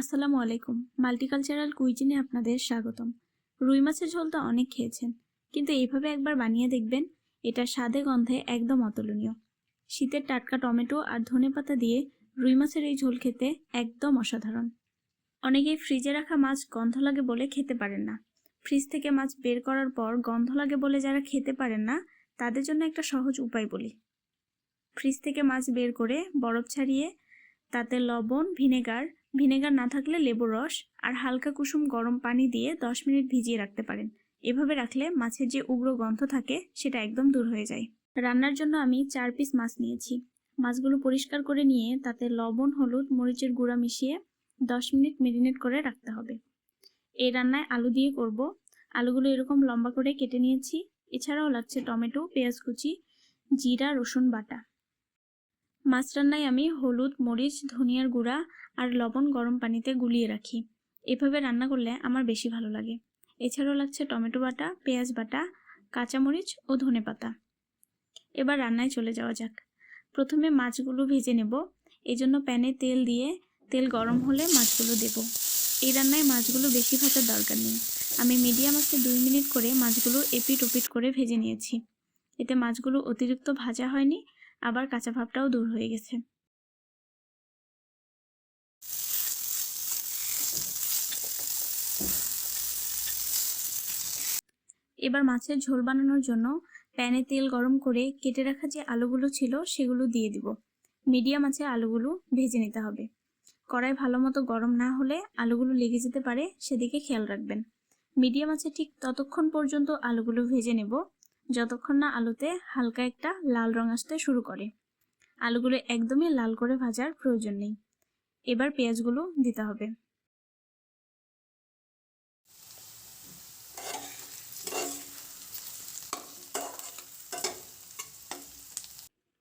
আসসালামু আলাইকুম। মাল্টিকালচারাল কুইজিনে আপনাদের স্বাগতম। রুই মাছের ঝোল তো অনেক খেয়েছেন, কিন্তু এইভাবে একবার বানিয়ে দেখবেন এটা স্বাদে গন্ধে একদম অতুলনীয়। শীতের টাটকা টমেটো আর ধনেপাতা দিয়ে রুই মাছের এই ঝোল খেতে একদম অসাধারণ। অনেকেই ফ্রিজে রাখা মাছ গন্ধ লাগে বলে খেতে পারেন না। ফ্রিজ থেকে মাছ বের করার পর গন্ধ লাগে বলে যারা খেতে পারেন না, তাদের জন্য একটা সহজ উপায় বলি। ফ্রিজ থেকে মাছ বের করে বরফ ছাড়িয়ে তাতে লবণ, ভিনেগার ভিনেগার না থাকলে লেবুর রস আর হালকা কুসুম গরম পানি দিয়ে দশ মিনিট ভিজিয়ে রাখতে পারেন। এভাবে রাখলে মাছের যে উগ্র গন্ধ থাকে, সেটা একদম দূর হয়ে যায়। রান্নার জন্য আমি চার পিস মাছ নিয়েছি। মাছগুলো পরিষ্কার করে নিয়ে তাতে লবণ, হলুদ, মরিচের গুঁড়া মিশিয়ে দশ মিনিট মেরিনেট করে রাখতে হবে। এই রান্নায় আলু দিয়ে করব। আলুগুলো এরকম লম্বা করে কেটে নিয়েছি। এছাড়াও লাগছে টমেটো, পেঁয়াজ কুচি, জিরা, রসুন বাটা। মাছ রান্নায় আমি হলুদ, মরিচ, ধনিয়ার গুঁড়া আর লবণ গরম পানিতে গুলিয়ে রাখি। এভাবে রান্না করলে আমার বেশি ভালো লাগে। এছাড়াও লাগছে টমেটো বাটা, পেঁয়াজ বাটা, কাঁচামরিচ ও ধনে পাতা। এবার রান্নায় চলে যাওয়া যাক। প্রথমে মাছগুলো ভেজে নেব। এই জন্য প্যানে তেল দিয়ে তেল গরম হলে মাছগুলো দেব। এই রান্নায় মাছগুলো বেশি ভাজার দরকার নেই। আমি মিডিয়াম আঁচে দুই মিনিট করে মাছগুলো এপিট ওপিট করে ভেজে নিয়েছি। এতে মাছগুলো অতিরিক্ত ভাজা হয়নি আবার কাঁচা ভাবটাও দূর হয়ে গেছে। এবার মাছের ঝোল বানানোর জন্য প্যানে তেল গরম করে কেটে রাখা যে আলুগুলো ছিল সেগুলো দিয়ে দিব। মিডিয়াম আছে আলুগুলো ভেজে নিতে হবে। কড়াই ভালো মতো গরম না হলে আলুগুলো লেগে যেতে পারে, সেদিকে খেয়াল রাখবেন। মিডিয়াম আছে ঠিক ততক্ষণ পর্যন্ত আলুগুলো ভেজে নেব। যতক্ষণ না আলুতে হালকা একটা লাল রং আসতে শুরু করে। আলুগুলো একদমই লাল করে ভাজার প্রয়োজন নেই। এবার পেঁয়াজগুলো দিতে হবে।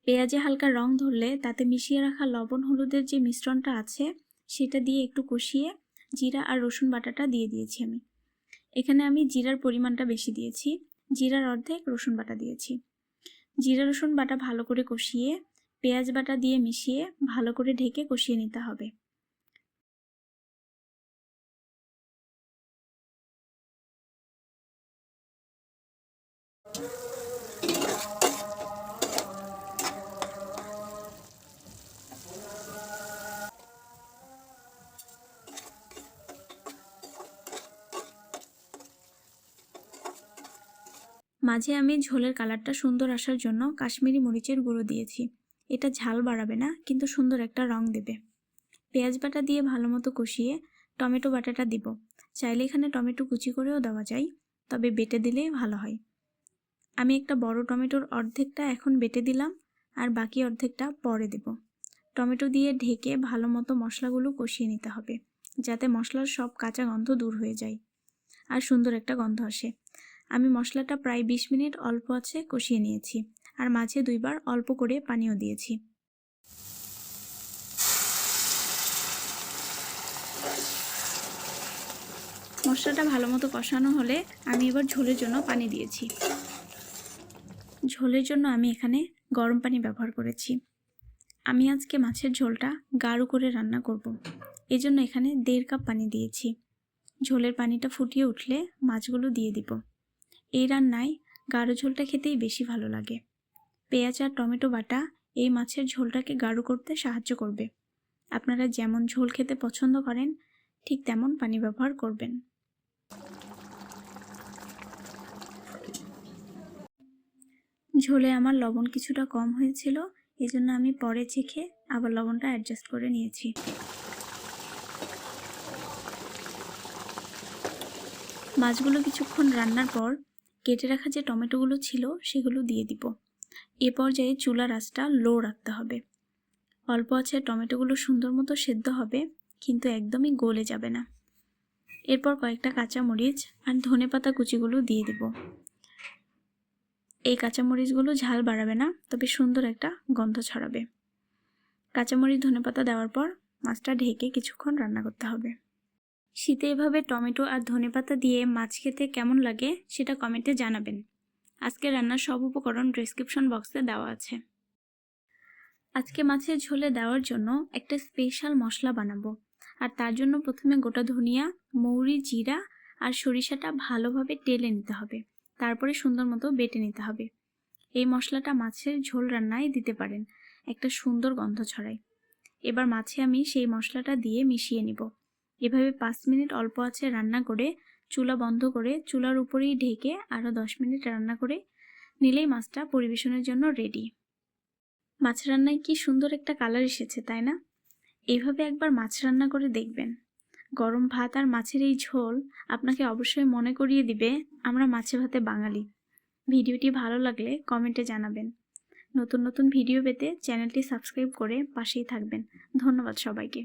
পেঁয়াজে হালকা রং ধরলে তাতে মিশিয়ে রাখা লবণ, হলুদের যে মিশ্রণটা আছে, সেটা দিয়ে একটু কষিয়ে জিরা আর রসুন বাটাটা দিয়ে দিয়েছি আমি। এখানে আমি জিরার পরিমাণটা বেশি দিয়েছি। জিরার অর্ধেক রসুন বাটা দিয়েছি। জিরা রসুন বাটা ভালো করে কষিয়ে, পেঁয়াজ বাটা দিয়ে মিশিয়ে ভালো করে ঢেকে কষিয়ে নিতে হবে। মাঝে আমি ঝোলের কালারটা সুন্দর আসার জন্য কাশ্মীরি মরিচের গুঁড়ো দিয়েছি। এটা ঝাল বাড়াবে না, কিন্তু সুন্দর একটা রং দেবে। পেঁয়াজ বাটা দিয়ে ভালো মতো কষিয়ে টমেটো বাটাটা দিব। চাইলে এখানে টমেটো কুচি করেও দেওয়া যায়, তবে বেটে দিলেই ভালো হয়। আমি একটা বড় টমেটোর অর্ধেকটা এখন বেটে দিলাম, আর বাকি অর্ধেকটা পরে দেব। টমেটো দিয়ে ঢেকে ভালো মতো মশলাগুলো কষিয়ে নিতে হবে, যাতে মশলার সব কাঁচা গন্ধ দূর হয়ে যায়, আর সুন্দর একটা গন্ধ আসে। আমি মশলাটা প্রায় বিশ মিনিট অল্প আছে কষিয়ে নিয়েছি, আর মাঝে দুইবার অল্প করে পানিও দিয়েছি। মশলাটা ভালো মতো কষানো হলে আমি এবার ঝোলের জন্য পানি দিয়েছি। ঝোলের জন্য আমি এখানে গরম পানি ব্যবহার করেছি। আমি আজকে মাছের ঝোলটা গাঢ় করে রান্না করব। এজন্য এখানে দেড় কাপ পানি দিয়েছি। ঝোলের পানিটা ফুটিয়ে উঠলে মাছগুলো দিয়ে দিব। এই রান্নায় গাঢ় ঝোলটা খেতেই বেশি ভালো লাগে। পেঁয়াজ আর টমেটো বাটা এই মাছের ঝোলটাকে গাঢ় করতে সাহায্য করবে। আপনারা যেমন ঝোল খেতে পছন্দ করেন, ঠিক তেমন পানি ব্যবহার করবেন। ঝোলে আমার লবণ কিছুটা কম হয়েছিল জন্য আমি পরে চেখে আবার লবণটা অ্যাডজাস্ট করে নিয়েছি। মাছগুলো কিছুক্ষণ রান্নার পর কেটে রাখা যে টমেটোগুলো ছিল, সেগুলো দিয়ে দিব। এ পর্যায়ে চুলার আঁচটা লো রাখতে হবে। অল্প আছে, টমেটোগুলো সুন্দর মতো সেদ্ধ হবে, কিন্তু একদমই গলে যাবে না। এরপর কয়েকটা কাঁচামরিচ আর ধনে পাতা কুচিগুলো দিয়ে দিব। এই কাঁচামরিচগুলো ঝাল বাড়াবে না, তবে সুন্দর একটা গন্ধ ছড়াবে। কাঁচামরিচ, ধনে পাতা দেওয়ার পর মাছটা ঢেকে কিছুক্ষণ রান্না করতে হবে। শীতে এভাবে টমেটো আর ধনেপাতা দিয়ে মাছ খেতে কেমন লাগে সেটা কমেন্টে জানাবেন। আজকে রান্নার সব উপকরণ ডিসক্রিপশন বক্সে দেওয়া আছে। আজকে মাছের ঝোলে দেওয়ার জন্য একটা স্পেশাল মশলা বানাবো। আর তার জন্য প্রথমে গোটা ধনিয়া, মৌরি, জিরা আর সরিষাটা ভালোভাবে টেলে নিতে হবে। তারপরে সুন্দর মতো বেটে নিতে হবে। এই মশলাটা মাছের ঝোল রান্নায় দিতে পারেন। একটা সুন্দর গন্ধ ছড়ায়। এবার মাছে আমি সেই মশলাটা দিয়ে মিশিয়ে নিব। এভাবে পাঁচ মিনিট অল্প আছে রান্না করে চুলা বন্ধ করে চুলার উপরেই ঢেকে আরও দশ মিনিট রান্না করে নিলেই মাছটা পরিবেশনের জন্য রেডি মাছ রান্নায় কি সুন্দর একটা কালার এসেছে, তাই না? এইভাবে একবার মাছ রান্না করে দেখবেন। গরম ভাত আর মাছের এই ঝোল আপনাকে অবশ্যই মনে করিয়ে দিবে, আমরা মাছে ভাতে বাঙালি। ভিডিওটি ভালো লাগলে কমেন্টে জানাবেন। নতুন নতুন ভিডিও পেতে চ্যানেলটি সাবস্ক্রাইব করে পাশেই থাকবেন। ধন্যবাদ সবাইকে।